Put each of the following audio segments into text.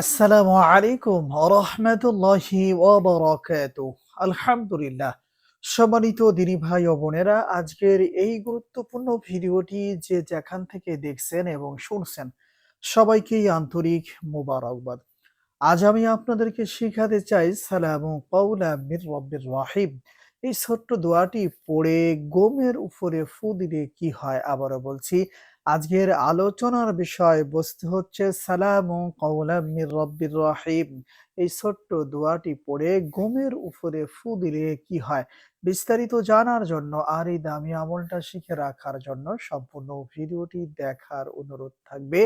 আসসালামু আলাইকুম রহমতুল্লাহি আলহামদুলিল্লাহ। সম্মানিত দিনী ভাই ও বোনেরা, আজকের এই গুরুত্বপূর্ণ ভিডিওটি যে যেখান থেকে দেখছেন এবং শুনছেন, সবাইকেই আন্তরিক মোবারকবাদ। আজ আমি আপনাদেরকে শিখাতে চাই, সালামু কৌলা মির রব্বির রাহিম। এই ছোট্ট দোয়াটি পড়ে গোমের উপরে ফু দিলে কি হয়, আবারও বলছি। আজকের আলোচনার বিষয় বস্তু হচ্ছে, সালামু মির রব্বির রহিম। এই ছোট্ট দোয়াটি পড়ে গমের উপরে ফু দিলে কি হয় বিস্তারিত জানার জন্য আর এই দামি আমলটা শিখে রাখার জন্য সম্পূর্ণ ভিডিওটি দেখার অনুরোধ থাকবে।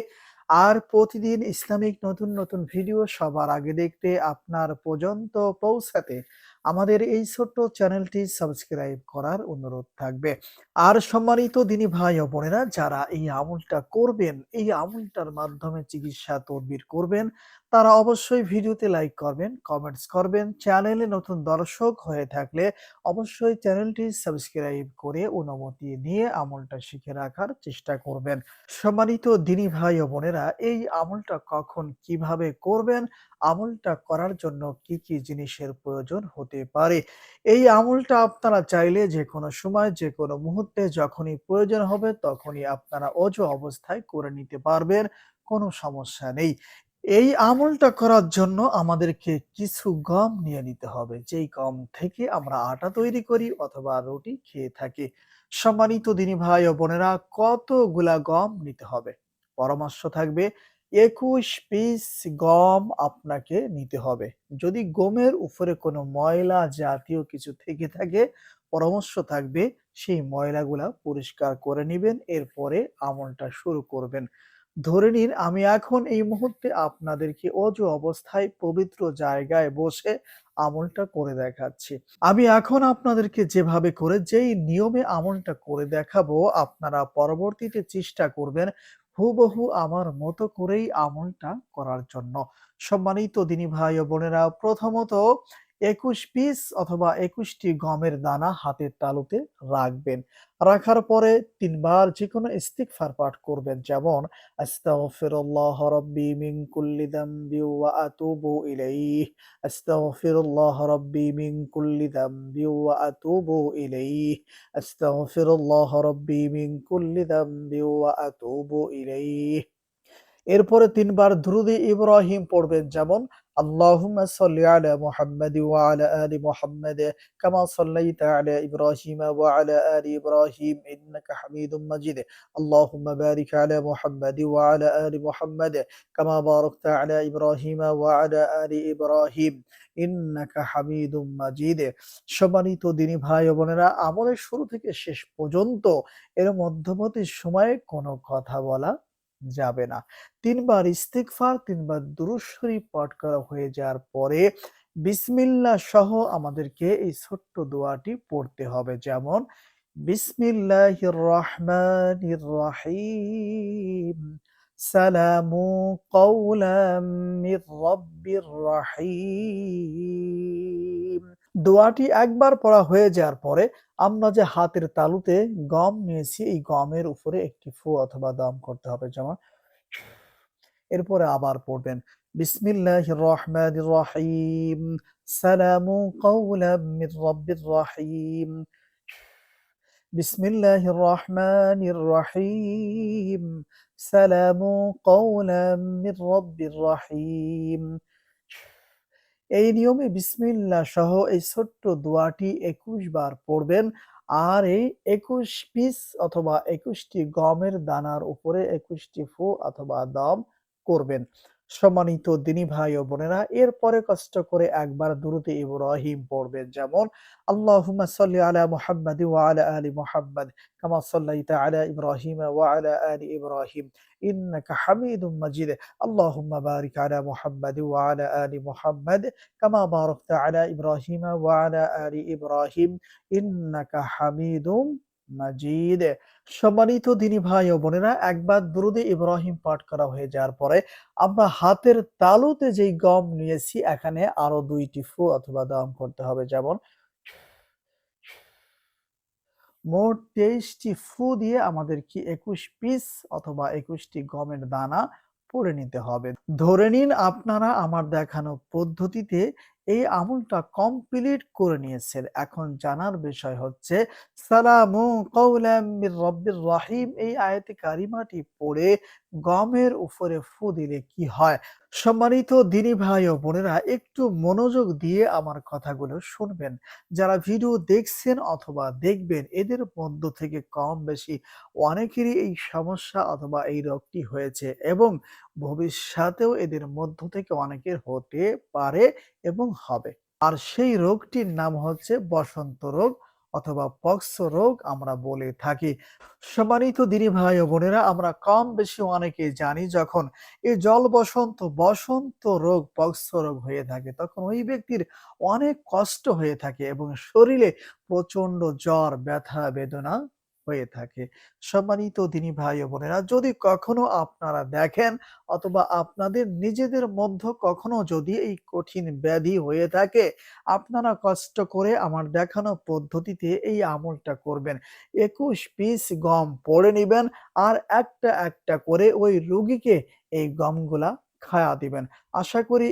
আর প্রতিদিন ইসলামিক নতুন নতুন ভিডিও সবার আগে দেখতে আপনার পর্যন্ত পৌঁছাতে আমাদের এই ছোট্ট চ্যানেলটি সাবস্ক্রাইব করার অনুরোধ থাকবে। আর সম্মানিত দিনী ভাই ও বোনেরা, যারা এই আমলটা করবেন, এই আমলটার মাধ্যমে চিকিৎসা তদবির করবেন তারা অবশ্যই ভিডিওতে লাইক করবেন কমেন্টস করবেন। চ্যানেলে নতুন দর্শক হয়ে থাকলে অবশ্যই চ্যানেলটি সাবস্ক্রাইব করে অনুমতি নিয়ে আমলটা শিখে রাখার চেষ্টা করবেন। সম্মানিত দিনী ভাই ও বোনেরা, এই আমলটা কখন কীভাবে করবেন? আমলটা করার জন্য কি কি জিনিসের প্রয়োজন হতে পারে? এই আমলটা আপনারা চাইলে যে কোনো সময় যে কোনো মুহূর্তে যখনই প্রয়োজন হবে তখনই আপনারা অজ অবস্থায় করে নিতে পারবেন। কোনো সমস্যা নেই। এই আমলটা করার জন্য আমাদেরকে কিছু গম নিয়ে নিতে হবে। যেই গম থেকে আমরা আটা তৈরি করি অথবা রুটি খেয়ে থাকি। সম্মানিত দিনী ভাই ও বোনেরা, কতগুলা গম নিতে হবে? পরামর্শ থাকবে, একুশ পিস গম আপনাকে নিতে হবে। যদি গমের উপরে কোনো ময়লা জাতীয় কিছু থেকে থাকে, পরামর্শ থাকবে, সেই ময়লাগুলা পরিষ্কার করে নিবেন, এরপরে আমলটা শুরু করবেন। ধরে নিন, আমি এখন এই মুহূর্তে আপনাদেরকে অজু অবস্থায় পবিত্র জায়গায় বসে আমলটা করে দেখাচ্ছি। আমি এখন আপনাদেরকে যেভাবে করে, যেই নিয়মে আমলটা করে দেখাবো, আপনারা পরবর্তীতে চেষ্টা করবেন হুবহু আমার মতো করেই আমলটা করার জন্য। সম্মানিত দিনী ভাই ও বোনেরা, প্রথমত একুশ পিস অথবা একুশটি গমের দানা হাতের তালুতে রাখবেন। রাখার পরে তিনবার যে কোনো ইস্তিগফার পাঠ করবেন, যেমন, আস্তাগফিরুল্লাহ রাব্বি মিন কুল্লি যামবি ওয়া আতুবু ইলাইহি। আস্তাগফিরুল্লাহ রাব্বি মিন কুল্লি যামবি ওয়া আতুবু ইলাইহি। আস্তাগফিরুল্লাহ রাব্বি মিন কুল্লি যামবি ওয়া আতুবু ইলাইহি। এরপরে তিনবার ধ্রুদি ইব্রাহিম পড়বেন, যেমন, আল্লাহুম্মা সাল্লি আলা মুহাম্মাদি ওয়া আলা আলি মুহাম্মাদ কামা সাল্লাইতা আলা ইব্রাহিম ওয়া আলা আলি ইব্রাহিম ইন্নাকা হামিদুম মাজিদ। আল্লাহুম্মা বারিক আলা মুহাম্মাদি ওয়া আলা আলি মুহাম্মাদ কামা বারাকতা আলা ইব্রাহিম ওয়া আলা আলি ইব্রাহিম ইন্নাকা হামিদুম মাজিদ। সম্মানিত দিনী ভাই বোনেরা, আমলের শুরু থেকে শেষ পর্যন্ত এর মধ্যবর্তী সময়ে কোনো কথা বলা যাবে না। তিনবার ইস্তিগফার, তিনবার দুরূদ শরীফ পাঠ করা হয়ে যাওয়ার পরে বিসমিল্লাহ সহ আমাদেরকে এই ছোট্ট দোয়াটি পড়তে হবে। যেমন বিসমিল্লাহির রহমানির রহিম সালামু কওলাম মির রব্বির দোয়াটি একবার পড়া হয়ে যাওয়ার পরে আমরা যে হাতের তালুতে গম নিয়েছি, এই গমের উপরে একটি ফু অথবা দম করতে হবে যেমন। এরপরে আবার পড়বেন, বিসমিল্লাহির রহমানির রহিম, সালামু রহিম, বিসমিল্লাহির রহমানির রহিম, সালামু কওলাম মির রব্বির রহিম। এই নিয়মে বিসমিল্লা সহ এই ছোট্ট দোয়াটি একুশ বার পড়বেন। আর এই একুশ পিস অথবা একুশটি গমের দানার উপরে একুশটি ফু অথবা দম করবেন। সম্মানিত দিনী ভাই ও বোনেরা এরপরে কষ্ট করে একবার দুরুতে ইব্রাহিম পড়বেন। যেমন, আল্লাহুম্মা সাল্লি আলা মুহাম্মাদ ওয়া আলা আলি মুহাম্মাদ কামা সাল্লাইতা আলা ইব্রাহিম ওয়া আলা আলি ইব্রাহিম। ইন্নাকা হামিদুম মাজিদ আল্লাহুম্মা বারিক আলা মুহাম্মাদ ওয়া আলা আলি মুহাম্মাদ কামা বারাকতা আলা ইব্রাহিম ওয়া আলা আলি ইব্রাহিম। ইন্নাকা হামিদুম মাজিদ সম্মানিত দিনী ভাই ও বোনেরা, একবার দুরুদে ইব্রাহিম পাঠ করা হয়ে যাওয়ার পরে আমরা হাতের তালুতে যেই গম নিয়েছি, এখানে আরও দুইটি ফু অথবা করতে হবে যেমন মোট তেইশটি ফু দিয়ে আমাদের কি একুশ পিস অথবা একুশটি গমের দানা পড়ে নিতে হবে। ধরে নিন আপনারা আমার দেখানো পদ্ধতিতে এই আমলটা কমপ্লিট করে নিয়েছেন। এখন জানার বিষয় হচ্ছে, সালামু কওলাম মির রব্বির রহিম এই আয়াতে কারিমাটি পড়ে গমের উপরে ফু দিলে কি হয়? সম্মানিত দিনী ভাই ও বোনেরা, একটু মনোযোগ দিয়ে আমার কথাগুলো শুনবেন। যারা ভিডিও দেখছেন অথবা দেখবেন, এদের মধ্য থেকে কম বেশি অনেকেরই এই সমস্যা অথবা এই রোগটি হয়েছে এবং ভবিষ্যতেও এদের মধ্য থেকে অনেকের হতে পারে এবং হবে। আর সেই রোগটির নাম হচ্ছে বসন্ত রোগ অথবা পক্স রোগ আমরা বলে থাকি। সম্মানিত দিনী ভাই ও বোনেরা আমরা কম বেশি অনেকেই জানি যখন এই জল বসন্ত, বসন্ত রোগ, পক্স রোগ হয়ে থাকে তখন ওই ব্যক্তির অনেক কষ্ট হয়ে থাকে এবং শরীরে প্রচণ্ড জ্বর, ব্যথা, বেদনা হয়ে থাকে। সম্মানিত দিনী ভাই ও বোনেরা যদি কখনো আপনারা দেখেন অথবা আপনাদের নিজেদের মধ্যে কখনো যদি এই কঠিন ব্যাধি হয়ে থাকে, আপনারা কষ্ট করে আমার দেখানো পদ্ধতিতে এই আমলটা করবেন। ২১ পিস গম পড়ে নিবেন আর একটা, একটা করে ওই রুগীকে এই গমগুলা খায়া দিবেন। আশা করি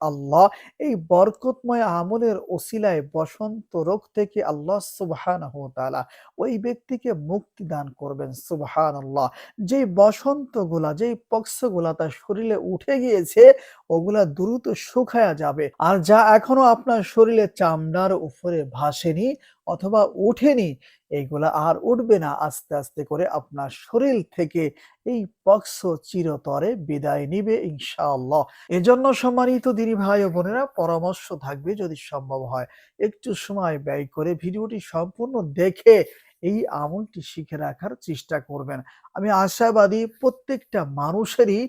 ইনশাআল্লাহ এই বরকতময় আমলের ওসিলায় বসন্ত রোগ থেকে আল্লাহ সুবহানাহু ওয়া ওই ব্যক্তিকে মুক্তি দান করবেন। সুবহানাল্লাহ। যেই বসন্তগুলা, যেই পক্সগুলা তার শরীরে উঠে গিয়েছে ওগুলা দ্রুত শুকায়া যাবে। আর যা এখনও আপনার শরীরে চামড়ার উপরে ভাসেনি অথবা ওঠেনি এইগুলা আর উঠবে না। আস্তে, আস্তে করে আপনার শরীর থেকে এই পক্স চিরতরে বিদায় নিবে ইনশাআল্লাহ। এজন্য সম্মানিত দিনী ভাই ও বোনেরা, পরামর্শ থাকবে যদি সম্ভব হয় একটু সময় ব্যয় করে ভিডিওটি সম্পূর্ণ দেখে এই আমলটি শিখে রাখার চেষ্টা করবেন। আমি আশাবাদী প্রত্যেকটা মানুষেরই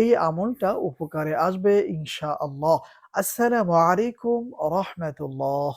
এই আমলটা উপকারে আসবে ইনশা আল্লাহ আসসালামু আলাইকুম রাহমাতুল্লাহ।